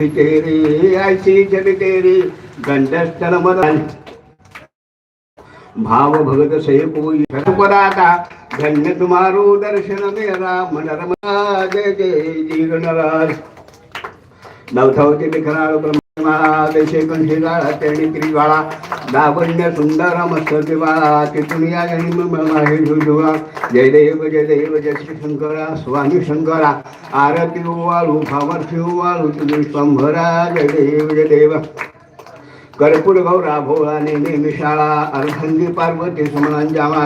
तेरी ऐसी जग तेरी गंडस्थल मरण भाव भगत से कोई पराता धन्य तुम्हारो दर्शन मेरा मनरमा जय जय जी गणराज नवथवते विखराळ ब्रह्मा देशे कंठीला तेणी त्रिवाळा लावण्य सुंदर मस्त देवा तिथून या आहे झुजुळा जय देव जय देव जय श्री शंकरा स्वामी शंकरा. आरती वाळू भावर्षी वाळू तुझी स्वंभरा जय देव जय देव. कर्पूर गौरा भोळा नेहमी शाळा अर्धंगी पार्वती समलांजामा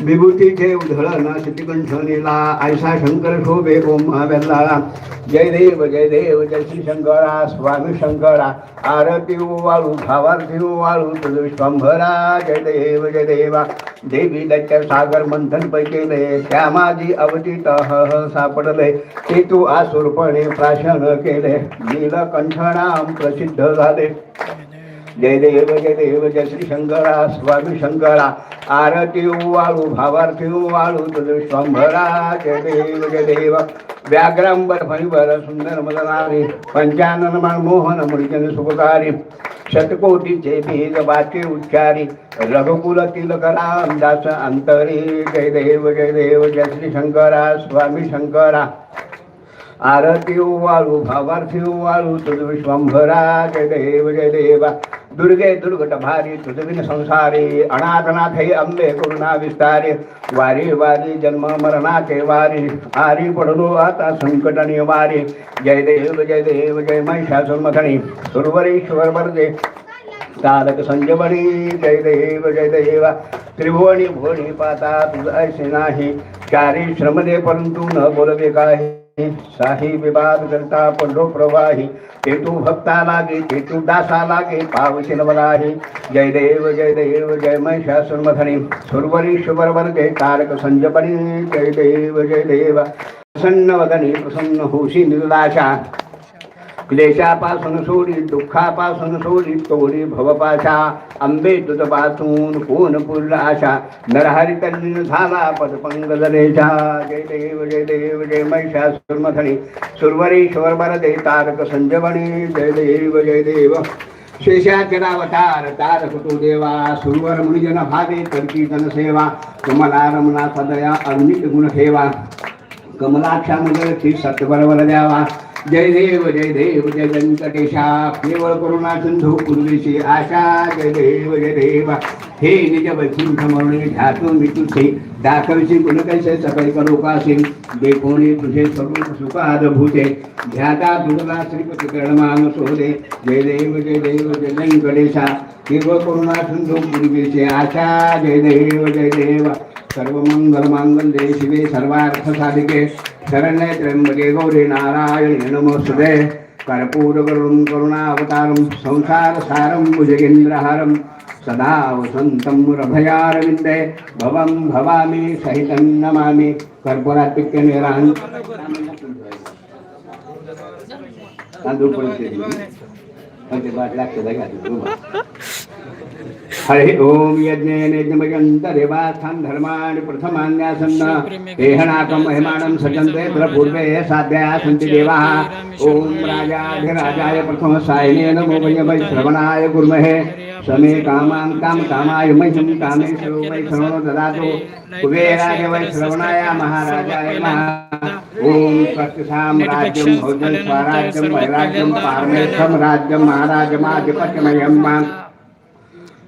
विभूतीचे उधळण कंठनीला ऐसा शंकर शोभे ओम महाबेल्लाळा जय देव जय देव जय श्री शंकरा स्वामी शंकरा. आरती वाळू भावार्थी वाळू तुझ जय देव जय देवा. देवी दत्त सागर मंथन पैकेले. श्यामाजी अवतीत सापडले. ते तू आसुरपणे प्राशन केले. नीलकंठनाम प्रसिद्ध झाले. जय देव जय देव जय श्री शंकरा स्वामी शंकरा. आरती वाळू भावार्थी वाळू तुझ स्वंभरा जय देव जय देव व्याघ्रांबर फणीवर सुंदर मदनारी पंचानन मोहन मुळजन सुखकारी शतकोटीचे बीज वाचे उच्चारी रघुकुल तिलक रामदास अंतरी. जय देव जय देव जय श्री शंकरा स्वामी शंकरा. आरती वाळू भावार्थी वाळू तुझ विश्वंभरा जय देव जय देवा दुर्गे दुर्गट भारी तुझविन संसारे अनाथनाथ हे अंबे करुणा विस्तारे वारी वारी जन्म मरणाचे वारी आरी पडलो आता संकट निवारी. जय देव जय देव जय महिषासुर मथणी सुरवरेश्वर वरदे. तारक संजमणी जय देव जय देवा. त्रिभुवनी भुवनी पाता तुझ ऐसे नाही. चारी श्रमदे परंतु न बोलवे काही. शाही विवाद करता पडलो प्रवाही. ते भक्ता लागे ते दासा लागे पावशील मलाही जय देव जय देव जय महिषासुर मथणी सुरवरीश्वर वर्गे तारक संजमणी जय देव जय देव प्रसन्न वदनी प्रसन्न होशी निर्लाशा क्लेशापासून सोडी दुःखापासून सोडी तोडी भवपाशा. अंबे तुझपासून कोण पूर्ण आशा. नरहरी तल्लीन झाला पदपंगल रेषा जय देव जय देव जय महिषासुर मथणी सुरवरीश्वर बरदे तारक संजवणी जय देव जय देव. शेषाचरावतार तारक तो देवा. सुरवर मुनिजन भावे करकी जन सेवा. कमला रमणा सदया अर्मित गुण ठेवा. कमलाक्षा मदरची सत्यबरोबर द्यावा. जय देव जय देव जय व्यंकटेशा केवळ करुणा सिंधू पूर्वीची आशा. जय देव जय देवा. हे निज वैकुंठ म्हणून ध्यातो मी तुझे दाखविशी गुण कैसे सकाळी करू काशी कोणी तुझे स्वरूप सुखाद भूते. ध्याता दुर्गा श्रीपती कर्णमान सोदे. जय देव जय देव जय व्यंकटेशा केवळ करुणा सिंधू पूर्वीची आशा. जय देव जय देव. सर्व मंगल मांगल्ये शिवे सर्वार्थ साधिके శరణ్య త్రయంబకే గౌరీ నారాయణ నమోస్తుదే కర్పూరకరుణం కరుణావతారం సంసారసారం భుజగేంద్రహారం సదా వసంతం రభయారవిందే భవం భవామి సహితం నమామి కర్పూరాత్మిక నిరాన్ అందుకు పడితే మంచి బాట లాక్తుందా हरि ओम यज्ञेन यज्ञमयन्तदेवास्थान् धर्माणि प्रथमान्यासन्न देहनाकं महिमानं सजन्ते पूर्वे साध्याः सन्ति देवाः। ॐ राजाधिराजाय प्रथमसायिने नमो वै श्रवणाय कुर्महे। समे कामान् काम कामाय मह्यं कामेश्वरो वै श्रवणो ददातु। कुबेराय वै श्रवणाय महाराजाय महा ॐ स्वस्तिसां राज्यं भोजन स्वराज्यं वैराज्यं पारमेष्ठं राज्यं महाराजमाधिपत्यमयं माम्।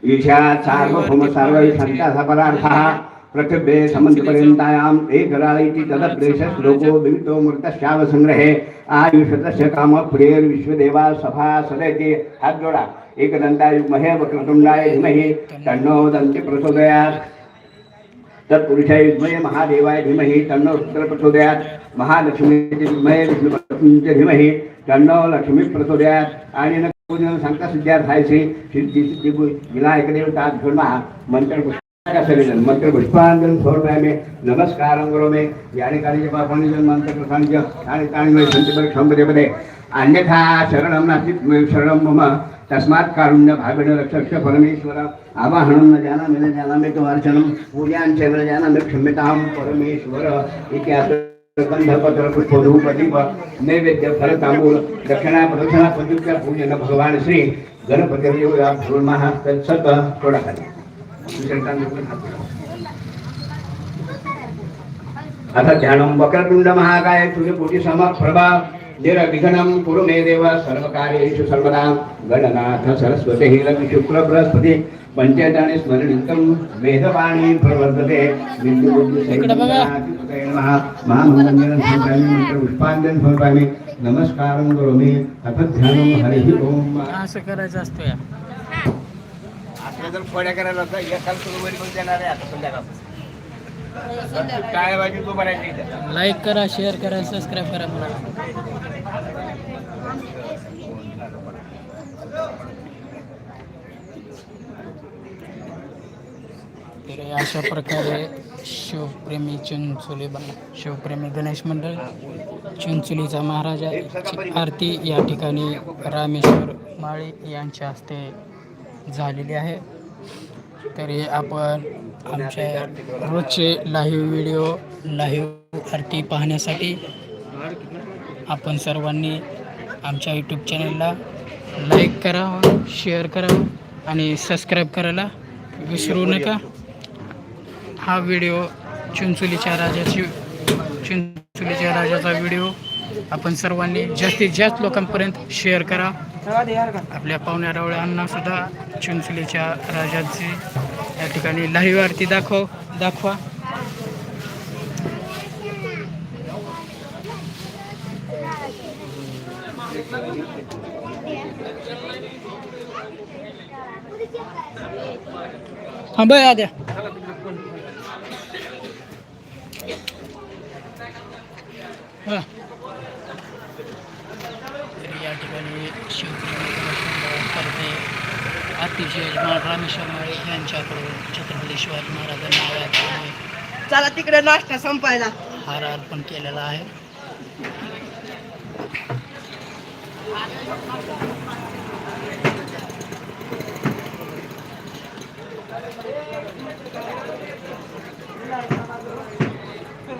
ईशात् सार्वभौम सर्वैषन्ताः परार्थः पृथिव्ये समन्तपर्यन्तायाम् एकराळीति तदप्रेषश्लोको विवितो मृतश्यावसङ्ग्रहे आयुषतस्य कामप्रियर्विश्वदेवा सभा सदति हात जोडा एकदन्ताय महे वक्रतुण्डाय धीमहि तन्नो दन्ति प्रचोदयात्। तत्पुरुषाय विद्महे महादेवाय धीमहि तन्नो रुद्र प्रचोदयात्। महालक्ष्मी विद्महे विष्णुपत्नीचे धीमहि तन्नो लक्ष्मी प्रचोदयात्। आणि न सांगता सिद्धार्थ आहे श्री सिद्धी सिद्धी विनायक मंत्र पुष्पा सगळेजण मंत्र पुष्पांजन स्वरूपामे नमस्कार करो मे याने कार्य पापणिजन मंत्र प्रसांज आणि ताणी में संत पर क्षमपदे पदे अन्यथा शरणं नास्ति शरणं मम. तस्मात् कारुण्य भावेन रक्षक्ष परमेश्वर. आवाहनं न जानामि न जानामि तु अर्चनं. पूजाञ्च न जानामि क्षम्यतां परमेश्वर. इत्यादि. ગંધપત્ર પુષ્પો ભગવાન શ્રી ગણપતિ વક્રતુંડ મહાકાય સૂર્યકોટી સમ પ્રભા નિર વિઘ્નમ કુરુ મે દેવ સર્વકાર્યેષુ સર્વદા ગણનાથ સરસ્વતી, લક્ષ્મી બૃહસ્પતિ पंचदानि स्मरणितं वेदवाणी प्रवर्तते पुष्पांजन समर्पयामि नमस्कारं करोमि। अथ ध्यानं हरिः ओम। असं करायचं असतं या। आपल्या जर खोड्या करायला होता एकाल सुरू देणार आहे आता संध्याकाळ काय पाहिजे तो इथं. लाईक करा शेअर करा सबस्क्राईब करा मला तर अशा प्रकारे शिवप्रेमी चिंचोली बा शिवप्रेमी गणेश मंडळ चिंचोलीचा महाराजा आरती या ठिकाणी रामेश्वर माळी यांच्या हस्ते झालेली आहे. तरी आपण आमच्या रोजचे लाईव्ह व्हिडिओ लाईव्ह आरती पाहण्यासाठी आपण सर्वांनी आमच्या यूट्यूब चॅनलला लाईक करावं शेअर करावं आणि सबस्क्राईब करायला विसरू नका. हा व्हिडिओ चिंचोलीच्या राजाची चिंचोलीच्या राजाचा व्हिडिओ. आपण सर्वांनी जास्तीत जास्त लोकांपर्यंत शेअर करा. आपल्या पाहुण्या रावळ्यांना सुद्धा चिंचोलीच्या राजाची या ठिकाणी लाईव्ह आरती दाखव दाखवा. हा बघ द्या हा. तर या ठिकाणी शिवप्रेमी अतिशय रामेश्वर माळे यांच्याकडून छत्रपती शिवाजी महाराजांना आवाज चला तिकडे नाश्ता संपायला. हार अर्पण केलेला आहे. या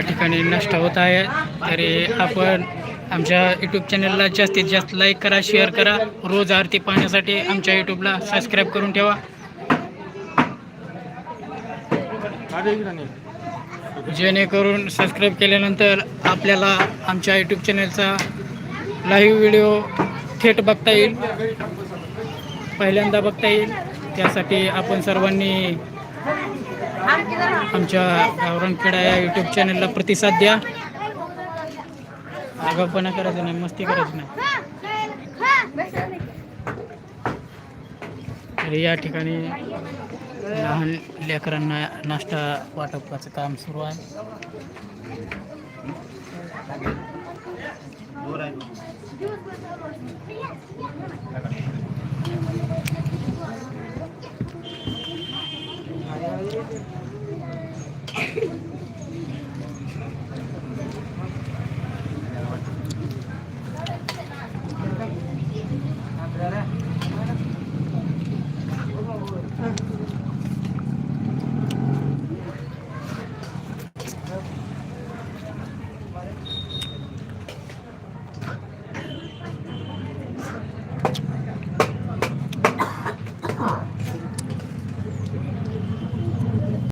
ठिकाणी नष्ट होत आहे. तरी आपण आमच्या यूट्यूब चॅनलला जास्तीत जास्त लाईक करा शेअर करा. रोज आरती पाहण्यासाठी आमच्या यूट्यूबला सबस्क्राईब करून ठेवा. जेणेकरून सबस्क्राईब केल्यानंतर आपल्याला आमच्या यूट्यूब चॅनलचा लाईव्ह व्हिडिओ थेट बघता येईल. पहिल्यांदा बघता येईल. त्यासाठी आपण सर्वांनी आमच्या गावरानखेडा या यूट्यूब चॅनलला प्रतिसाद द्या. आगापणा करायचं नाही मस्ती करायची नाही. तर या ठिकाणी लहान लेकरांना नाश्ता वाटपाचं काम सुरू आहे.